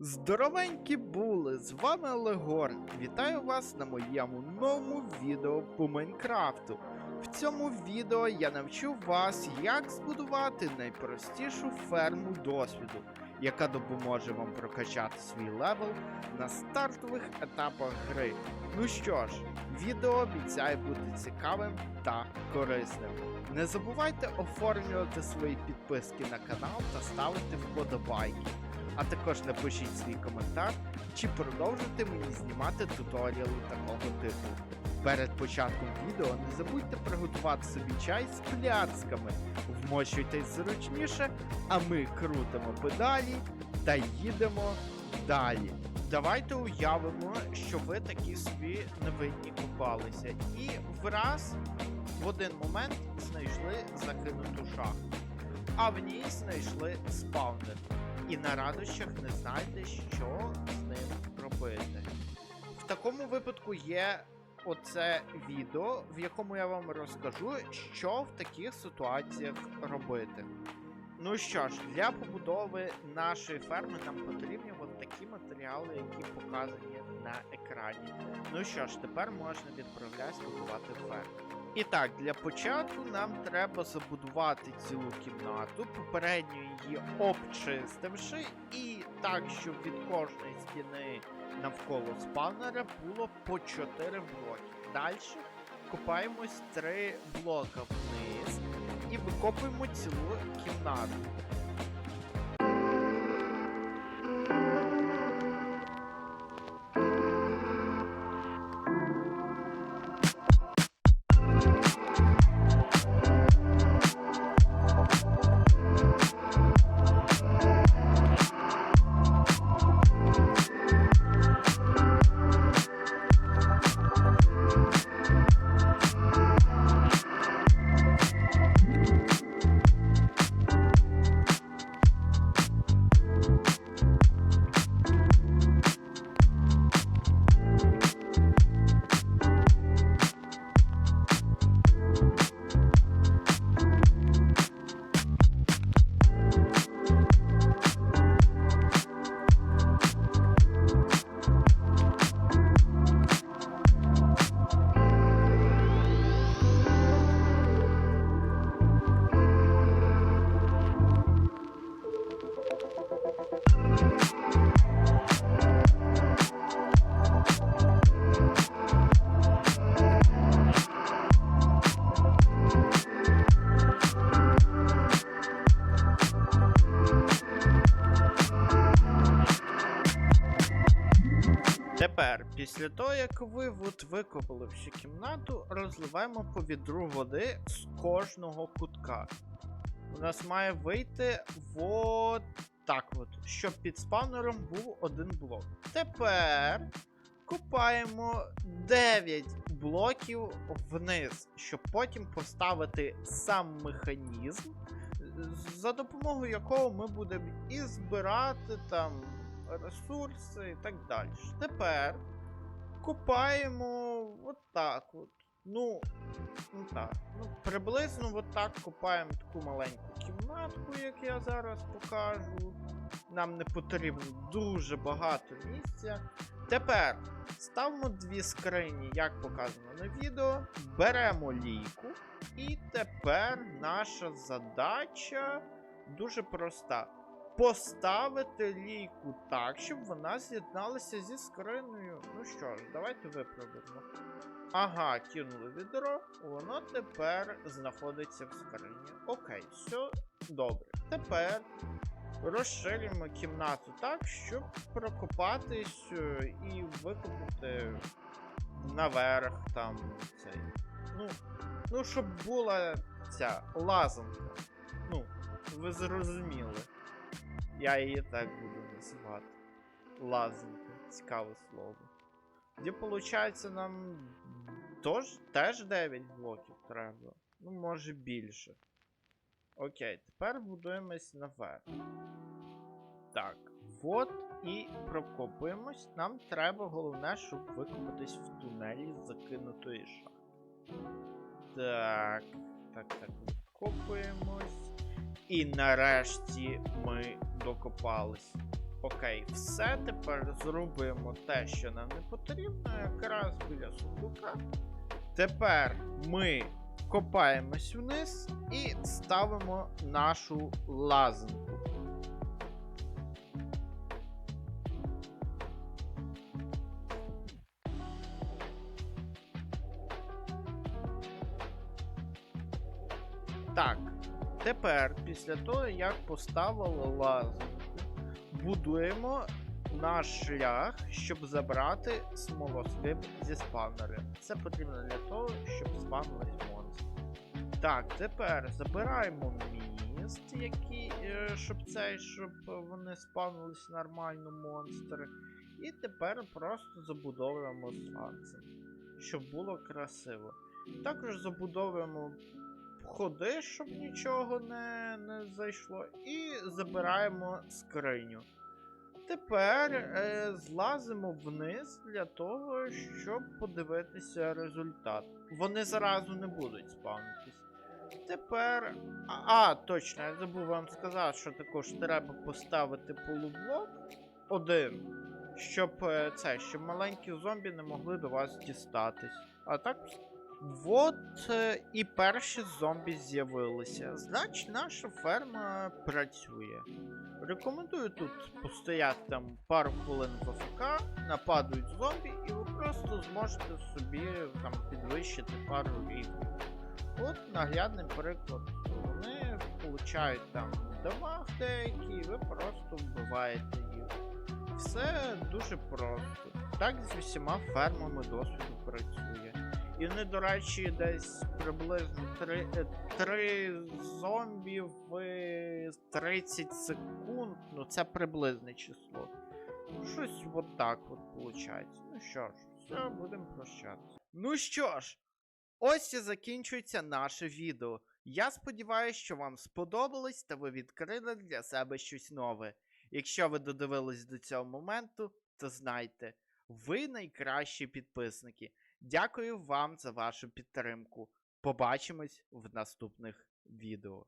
Здоровенькі були! З вами Олегор. Вітаю вас на моєму новому відео по Майнкрафту. В цьому відео я навчу вас, як збудувати найпростішу ферму досвіду, яка допоможе вам прокачати свій левел на стартових етапах гри. Ну що ж, відео обіцяє бути цікавим та корисним. Не забувайте оформлювати свої підписки на канал та ставити вподобайки. А також напишіть свій коментар, чи продовжити мені знімати туторіали такого типу. Перед початком відео не забудьте приготувати собі чай з пляцками, вмощуйтесь зручніше, а ми крутимо педалі та їдемо далі. Давайте уявимо, що ви такі собі невинні купалися, і враз в один момент знайшли закинуту шахту, а в ній знайшли спавнер і на радощах не знаєте, що з ним робити. В такому випадку є оце відео, в якому я вам розкажу, що в таких ситуаціях робити. Ну що ж, для побудови нашої ферми нам потрібні от такі матеріали, які показані на екрані. Ну що ж, тепер можна відправлятися будувати ферму. І так, для початку нам треба забудувати цілу кімнату, попередньо її обчистивши, і так, щоб від кожної стіни навколо спавнера було по 4 блоки. Далі копаємось 3 блока вниз і викопуємо цілу кімнату. Тепер, після того, як ви от викопали всю кімнату, розливаємо по відру води з кожного кутка. У нас має вийти вот так от, щоб під спавнером був один блок. Тепер копаємо 9 блоків вниз, щоб потім поставити сам механізм, за допомогою якого ми будемо і збирати там ресурси і так далі. Тепер копаємо от от. Ну, ну так. Ну, приблизно от так копаємо таку маленьку кімнатку, як я зараз покажу. Нам не потрібно дуже багато місця. Тепер ставимо дві скрині, як показано на відео. Беремо лійку. І тепер наша задача дуже проста поставити лійку так, щоб вона з'єдналася зі скринею. Ну що ж, давайте випробуємо. Ага, кинули відро, воно тепер знаходиться в скрині. Окей, все добре. Тепер розширюємо кімнату так, щоб прокопатись е, і викопати наверх там цей. Ну, ну, щоб була ця лазанка. Ну, ви зрозуміли. Я її так буду називати. Лазанка. Цікаве слово. Де, виходить, нам тож, теж 9 блоків треба. Ну, може більше. Окей, тепер будуємось наверх. Так, от і прокопуємось. Нам треба головне, щоб викопатись в тунелі закинутої шахти. Так, так, так, викопуємось. І нарешті ми докопались. Окей, все тепер зробимо те, що нам не потрібно, якраз біля сундука. Тепер ми копаємось вниз і ставимо нашу лазанку. Так, тепер, після того, як поставили лазанку, будуємо наш шлях, щоб забрати смолоскип зі спавнери. Це потрібно для того, щоб спавнились монстри. Так, тепер забираємо міст, які, е, щоб цей, щоб вони спавнились нормально монстри. І тепер просто забудовуємо сланцем, щоб було красиво. Також забудовуємо ходи, щоб нічого не, не зайшло, і забираємо скриню. Тепер е, злазимо вниз для того, щоб подивитися результат. Вони зразу не будуть спавнитись. Тепер. А, а, точно, я забув вам сказати, що також треба поставити полублок один, щоб е, це, щоб маленькі зомбі не могли до вас дістатись. А так. Вот е, і перші зомбі з'явилися. Значить, наша ферма працює. Рекомендую тут постояти там пару хвилин в АФК, нападуть зомбі, і ви просто зможете собі там підвищити пару рівнів. От наглядний приклад. Вони получають там дамаг деякі, і ви просто вбиваєте їх. Все дуже просто. Так з усіма фермами досвіду працює. І вони, до речі, десь приблизно 3, 3 зомбі в 30 секунд. Ну, це приблизне число. Щось от так от виходить. Ну що ж, все, будемо прощатися. Ну що ж, ось і закінчується наше відео. Я сподіваюся, що вам сподобалось та ви відкрили для себе щось нове. Якщо ви додивились до цього моменту, то знайте, ви найкращі підписники. Дякую вам за вашу підтримку. Побачимось в наступних відео.